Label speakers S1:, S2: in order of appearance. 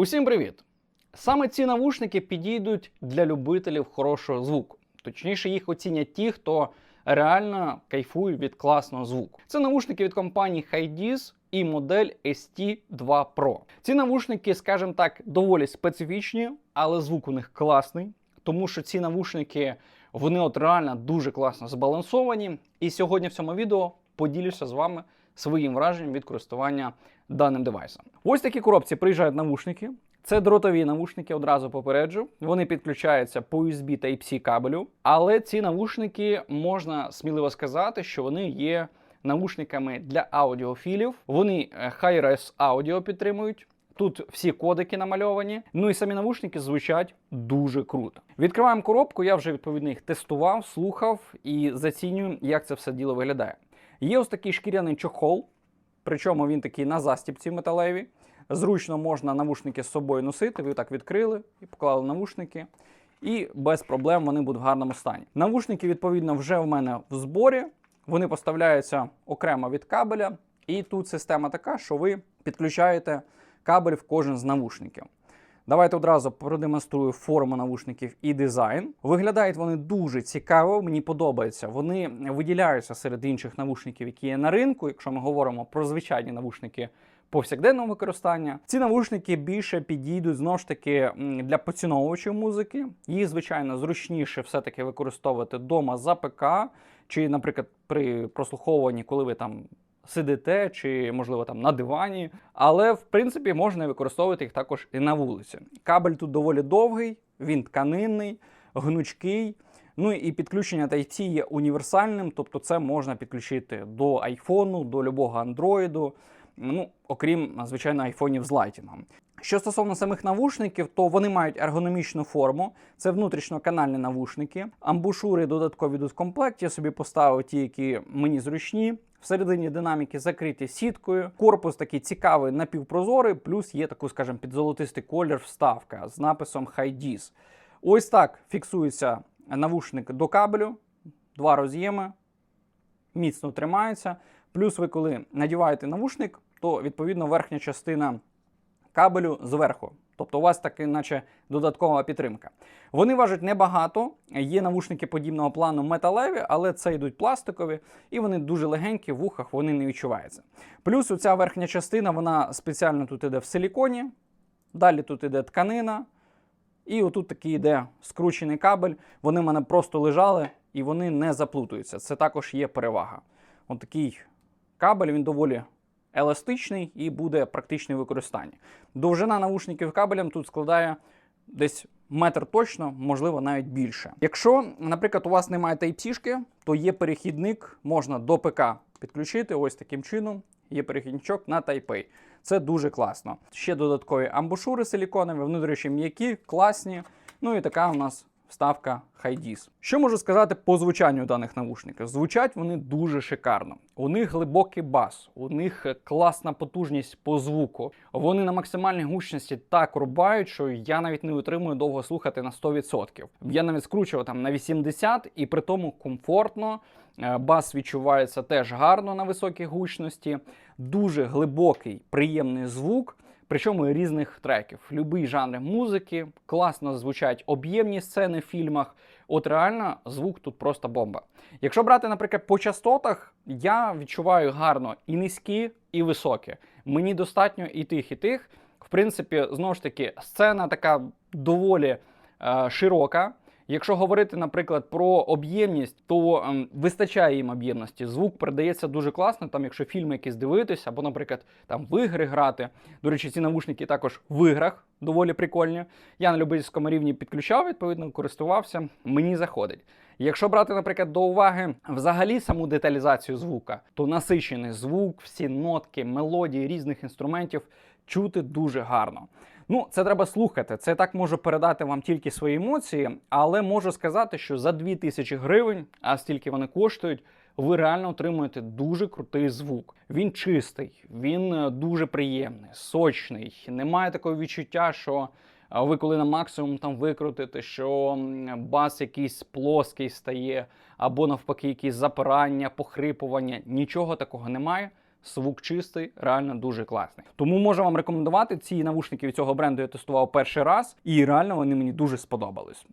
S1: Усім привіт! Саме ці навушники підійдуть для любителів хорошого звуку. Точніше, їх оцінять ті, хто реально кайфує від класного звуку. Це навушники від компанії HiDis і модель ST2 Pro. Ці навушники, скажімо так, доволі специфічні, але звук у них класний, тому що ці навушники вони от реально дуже класно збалансовані. І сьогодні в цьому відео поділюся з вами своїм враженням від користування даним девайсом. Ось такі коробці приїжджають навушники. Це дротові навушники, одразу попереджу. Вони підключаються по USB Type-C кабелю, але ці навушники можна сміливо сказати, що вони є навушниками для аудіофілів. Вони е, Hi-Res аудіо підтримують. Тут всі кодики намальовані. Ну і самі навушники звучать дуже круто. Відкриваємо коробку. Я вже відповідно їх тестував, слухав і зацінюю, як це все діло виглядає. Є ось такий шкіряний чохол, причому він такий на застіпці металеві. Зручно можна навушники з собою носити. Ви так відкрили і поклали навушники. І без проблем вони будуть в гарному стані. Навушники, відповідно, вже в мене в зборі. Вони поставляються окремо від кабеля. І тут система така, що ви підключаєте кабель в кожен з навушників. Давайте одразу продемонструю форму навушників і дизайн. Виглядають вони дуже цікаво, мені подобається. Вони виділяються серед інших навушників, які є на ринку, якщо ми говоримо про звичайні навушники повсякденного використання. Ці навушники більше підійдуть знову ж таки для поціновувачів музики. Їх, звичайно, зручніше все-таки використовувати вдома за ПК, чи, наприклад, при прослуховуванні, коли ви там сидите, чи, можливо, там на дивані. Але, в принципі, можна використовувати їх також і на вулиці. Кабель тут доволі довгий, він тканинний, гнучкий. Ну і підключення Type-C є універсальним, тобто це можна підключити до айфону, до любого андроїду, ну, окрім, звичайно, айфонів з лайтінгом. Що стосовно самих навушників, то вони мають ергономічну форму. Це внутрішньоканальні навушники. Амбушури додаткові йдуть в комплекті. Я собі поставив ті, які мені зручні. Всередині динаміки закриті сіткою. Корпус такий цікавий напівпрозорий, плюс є таку, скажімо, підзолотистий колір вставка з написом HiDis. Ось так фіксується навушник до кабелю, два роз'єми, міцно тримається. Плюс ви, коли надіваєте навушник, то відповідно верхня частина кабелю зверху. Тобто у вас таки, наче додаткова підтримка. Вони важать небагато. Є навушники подібного плану металеві, але це йдуть пластикові, і вони дуже легенькі, в ухах вони не відчуваються. Плюс оця верхня частина, вона спеціально тут іде в силіконі, далі тут іде тканина. І отут такий йде скручений кабель. Вони в мене просто лежали і вони не заплутуються. Це також є перевага. От такий кабель, він доволі еластичний і буде практичний в використанні. Довжина навушників кабелем тут складає десь метр точно, можливо, навіть більше. Якщо, наприклад, у вас немає Type-C, то є перехідник, можна до ПК підключити ось таким чином. Є перехідничок на Type-A. Це дуже класно. Ще додаткові амбушури силіконові, вони, до речі, м'які, класні. Ну і така у нас вставка HiDis. Що можу сказати по звучанню даних навушників? Звучать вони дуже шикарно. У них глибокий бас, у них класна потужність по звуку. Вони на максимальній гучності так рубають, що я навіть не витримую довго слухати на 100%. Я навіть скручував там на 80% і при тому комфортно. Е, Бас відчувається теж гарно на високій гучності, дуже глибокий, приємний звук. Причому різних треків, любий жанр музики, класно звучать об'ємні сцени в фільмах. От реально звук тут просто бомба. Якщо брати, наприклад, по частотах, я відчуваю гарно і низькі, і високі. Мені достатньо і тих, і тих. В принципі, знову ж таки, сцена така доволі е, широка. Якщо говорити, наприклад, про об'ємність, то ем, вистачає їм об'ємності. Звук передається дуже класно. Там, якщо фільми якісь дивитися, або, наприклад, там в ігри грати. До речі, ці навушники також в іграх доволі прикольні. Я на любительському рівні підключав, відповідно, користувався. Мені заходить. Якщо брати, наприклад, до уваги взагалі саму деталізацію звука, то насичений звук, всі нотки, мелодії різних інструментів чути дуже гарно. Ну, це треба слухати. Це так можу передати вам тільки свої емоції, але можу сказати, що за 2000 гривень, а стільки вони коштують, ви реально отримуєте дуже крутий звук. Він чистий, він е, дуже приємний, сочний. Немає такого відчуття, що ви коли на максимум там викрутите, що бас якийсь плоский стає, або навпаки, якісь запирання, похрипування. Нічого такого немає. звук чистий, реально дуже класний. Тому можу вам рекомендувати ці навушники від цього бренду. Я тестував перший раз, і реально вони мені дуже сподобались.